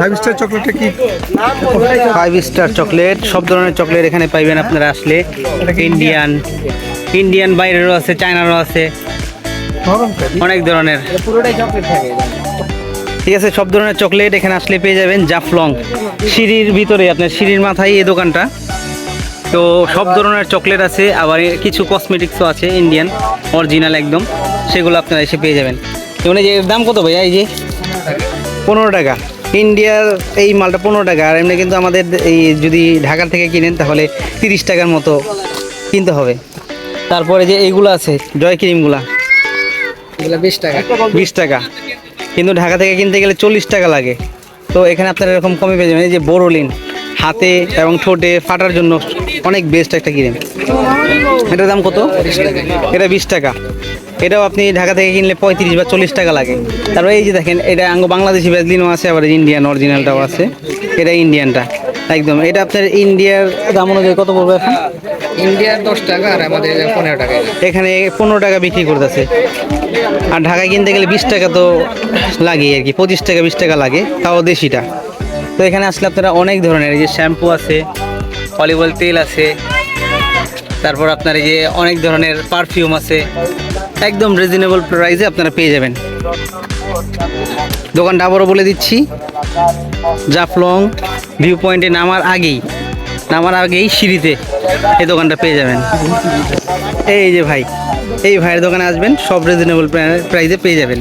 Five star চকলেটটা কি? Five star chocolate সব ধরনের চকলেট এখানে পাইবেন আপনারা আসলে। ইন্ডিয়ান ইন্ডিয়ান বাইরেরও আছে চায়নারও আছে। অনেক ধরনের। পুরোটাই চকলেট থাকে ঠিক আছে সব ধরনের চকলেট এখানে আসলে পেয়ে যাবেন জাফলং। সিঁড়ির ভিতরে আপনার সিঁড়ির মাথায় এই দোকানটা। তো সব ধরনের চকলেট আছে আবার কিছু কসমেটিক্সও আছে ইন্ডিয়ান অরিজিনাল একদম সেগুলো আপনারা এসে পেয়ে যাবেন। এই যে দাম কত ভাইয়া এই যে? পনেরো টাকা। ইন্ডিয়ার এই মালটা পনেরো টাকা আর এমনি কিন্তু আমাদের এই যদি ঢাকা থেকে কিনেন তাহলে তিরিশ টাকার মতো কিনতে হবে। তারপরে যে এইগুলো আছে? জয় ক্রিমগুলা। এগুলো বিশ টাকা। বিশ টাকা। কিন্তু ঢাকা থেকে কিনতে গেলে চল্লিশ টাকা লাগে। তো এখানে আপনারা এরকম কমে পেয়ে যাবেন। এই যে বোরোলিন হাতে এবং ঠোঁটে ফাটার জন্য অনেক বেস্ট একটা ক্রিম এটার দাম কত? এটা বিশ টাকা। এটাও আপনি ঢাকা থেকে কিনলে পঁয়ত্রিশ বা চল্লিশ টাকা লাগে। তারপরে এই যে দেখেন এটা আঙ্গ বাংলাদেশি ভ্যাসলিনও আছে আবার ইন্ডিয়ান অরিজিনালটাও আছে। এটা ইন্ডিয়ানটা একদম। এটা আপনার ইন্ডিয়ার দাম অনুযায়ী কত পড়বে এখন? ইন্ডিয়ার দশ টাকা আর আমাদের পনেরো টাকা। এখানে পনেরো টাকা বিক্রি করতেছে। আর ঢাকায় কিনতে গেলে বিশ টাকা তো লাগে আর কি পঁচিশ টাকা বিশ টাকা লাগে তাও দেশিটা। তো এখানে আসলে আপনারা অনেক ধরনের এই যে শ্যাম্পু আছে অয়েল তেল আছে, তারপর আপনার এই যে অনেক ধরনের পারফিউম আছে, একদম রিজনেবল প্রাইসে আপনারা পেয়ে যাবেন। দোকানটা আবারও বলে দিচ্ছি, জাফলং ভিউ পয়েন্টে নামার আগেই নামার আগেই সিঁড়িতে এই দোকানটা পেয়ে যাবেন। এই যে ভাই, এই ভাইয়ের দোকানে আসবেন, সব রিজনেবল প্রাইসে পেয়ে যাবেন।